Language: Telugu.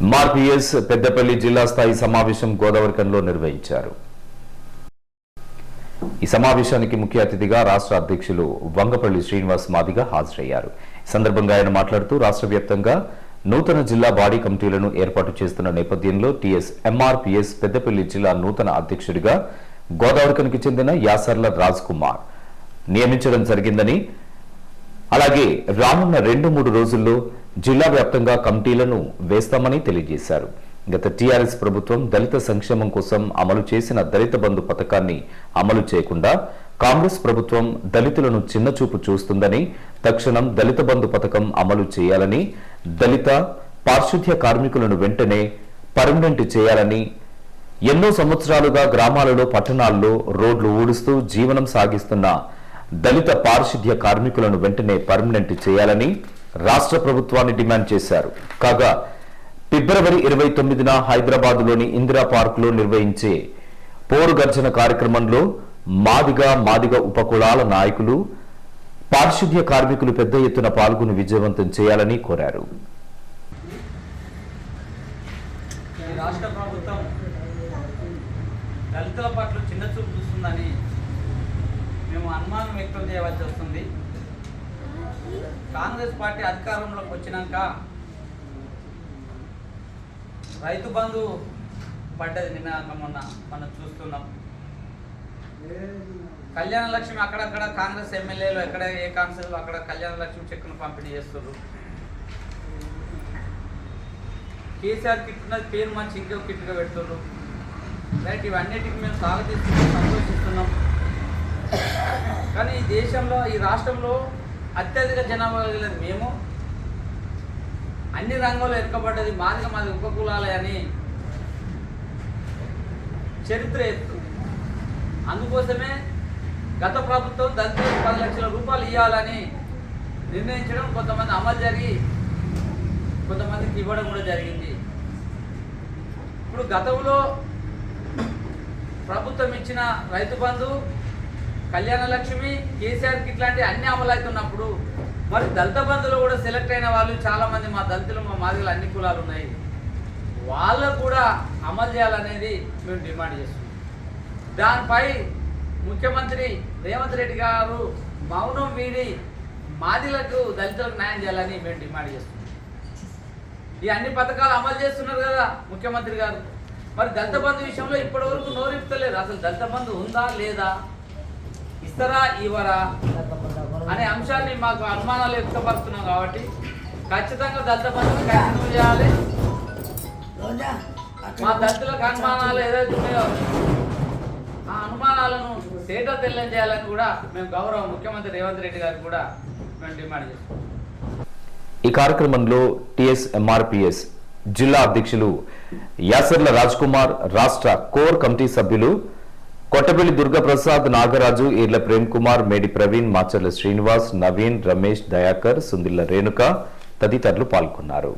మార్పిఎస్ పెద్దపల్లి జిల్లా స్థాయి సమావేశం గోదావరికంలో నిర్వహించారు. ఈ సమావేశానికి ముఖ్య అతిథిగా రాష్ట్ర అధ్యక్షులు వంగపల్లి శ్రీనివాస్ మాదిగా హాజరయ్యారు. ఈ సందర్భంగా ఆయన మాట్లాడుతూ రాష్ట్ర వ్యాప్తంగా నూతన జిల్లా బాడీ కమిటీలను ఏర్పాటు చేస్తున్న నేపథ్యంలో టీఎస్ ఎంఆర్పిఎస్ పెద్దపల్లి జిల్లా నూతన అధ్యక్షుడిగా గోదావరికనికి చెందిన యాసర్ల రాజ్ కుమార్ నియమించడం జరిగిందని అలాగే రానున్న రెండు మూడు రోజుల్లో జిల్లా వ్యాప్తంగా కమిటీలను వేస్తామని తెలియజేశారు. గత టీఆర్ఎస్ ప్రభుత్వం దళిత సంక్షేమం కోసం అమలు చేసిన దళిత బంధు పథకాన్ని అమలు చేయకుండా కాంగ్రెస్ ప్రభుత్వం దళితులను చిన్నచూపు చూస్తుందని తక్షణం దళిత బంధు పథకం అమలు చేయాలని దళిత పారిశుద్ధ్య కార్మికులను వెంటనే పర్మనెంట్ చేయాలని ఎన్నో సంవత్సరాలుగా గ్రామాలలో పట్టణాల్లో రోడ్లు ఊడుస్తూ జీవనం సాగిస్తున్న దళిత పారిశుద్ధ్య కార్మికులను వెంటనే పర్మనెంట్ చేయాలని రాష్ట్ర ప్రభుత్వాన్ని డిమాండ్ చేశారు. కాగా ఫిబ్రవరి ఇరవై తొమ్మిదిన హైదరాబాద్లోని ఇందిరా పార్కులో నిర్వహించే పోరు గర్జన కార్యక్రమంలో మాదిగ మాదిగ ఉపకులాల నాయకులు పారిశుద్ధ్య కార్మికులు పెద్ద ఎత్తున పాల్గొని విజయవంతం చేయాలని కోరారు. రాష్ట్ర ప్రభుత్వం దళితుల పట్ల చిన్న చూపు చూస్తుందని మేము అనుమానం వ్యక్తం చేయవలసి వస్తుంది. కాంగ్రెస్ పార్టీ అధికారంలోకి వచ్చినాక రైతు బంధు పడ్డది నిన్న మొన్న మనం చూస్తున్నాం. కళ్యాణ లక్ష్మి అక్కడక్కడ కాంగ్రెస్ ఎమ్మెల్యేలు ఎక్కడ ఏ కాన్సెల్ అక్కడ కళ్యాణ లక్ష్మి చెక్కును పంపిణీ చేస్తున్నారు కేసీఆర్ కిట్ ఉన్నది పేరు మంచి ఇంకో కిట్గా పెడుతున్నారు రైట్ ఇవన్నిటికి మేము స్వాగతిస్తున్నాం సంతోషిస్తున్నాం. కానీ ఈ దేశంలో ఈ రాష్ట్రంలో అత్యధిక జనాభా కలిగినది మేము అన్ని రంగాల్లో ఎరకబడ్డది మాదిక మాది ఉపకులాలే అని చరిత్ర ఎత్తు. అందుకోసమే గత ప్రభుత్వం దళితులకు పది లక్షల రూపాయలు ఇవ్వాలని నిర్ణయించడం కొంతమంది అమలు జరిగి కొంతమందికి ఇవ్వడం కూడా జరిగింది. ఇప్పుడు గతంలో ప్రభుత్వం ఇచ్చిన రైతు బంధు కళ్యాణ లక్ష్మి కేసీఆర్ ఇట్లాంటి అన్ని అమలవుతున్నప్పుడు మరి దళిత బంధులో కూడా సెలెక్ట్ అయిన వాళ్ళు చాలా మంది మా దళితులు మా మాదిగలు అన్ని కులాలు ఉన్నాయి. వాళ్ళకు కూడా అమలు చేయాలనేది మేము డిమాండ్ చేస్తున్నాం. దానిపై ముఖ్యమంత్రి రేవంత్ రెడ్డి గారు మౌనం వీడి మాదిలకు దళితులకు న్యాయం చేయాలని మేము డిమాండ్ చేస్తున్నాం. ఈ అన్ని పథకాలు అమలు చేస్తున్నారు కదా ముఖ్యమంత్రి గారు. మరి దళిత బంధు విషయంలో ఇప్పటి వరకు నోరిపుతలేరు అసలు దళిత బంధు ఉందా లేదా? ఇస్తారా ఇవ్వరా అనే అంశాన్ని మాకు అనుమానాలు వ్యక్తపరుస్తున్నాం కాబట్టి ఖచ్చితంగా దళిత బంధువులు కంటిన్యూ చేయాలి. మా దళితులకు అనుమానాలు ఏదైతే ఉన్నాయో ఆ అనుమానాలను తేట తెల్లం చేయాలని కూడా మేము గౌరవ ముఖ్యమంత్రి రేవంత్ రెడ్డి గారికి కూడా మేము డిమాండ్ చేస్తాం ఈ కార్యక్రమంలో టిఎస్ ఎంఆర్పిఎస్ జిల్లా అధ్యక్షులు యాసర్ల రాజ్ కుమార్ రాష్ట్ర కోర్ కమిటీ సభ్యులు కొట్టపల్లి దుర్గప్రసాద్ నాగరాజు ఈర్ల ప్రేమ్ కుమార్ మేడి ప్రవీణ్ మాచర్ల శ్రీనివాస్ నవీన్ రమేష్ దయాకర్ సుందిల్ల రేణుక తదితరులు పాల్గొన్నారు.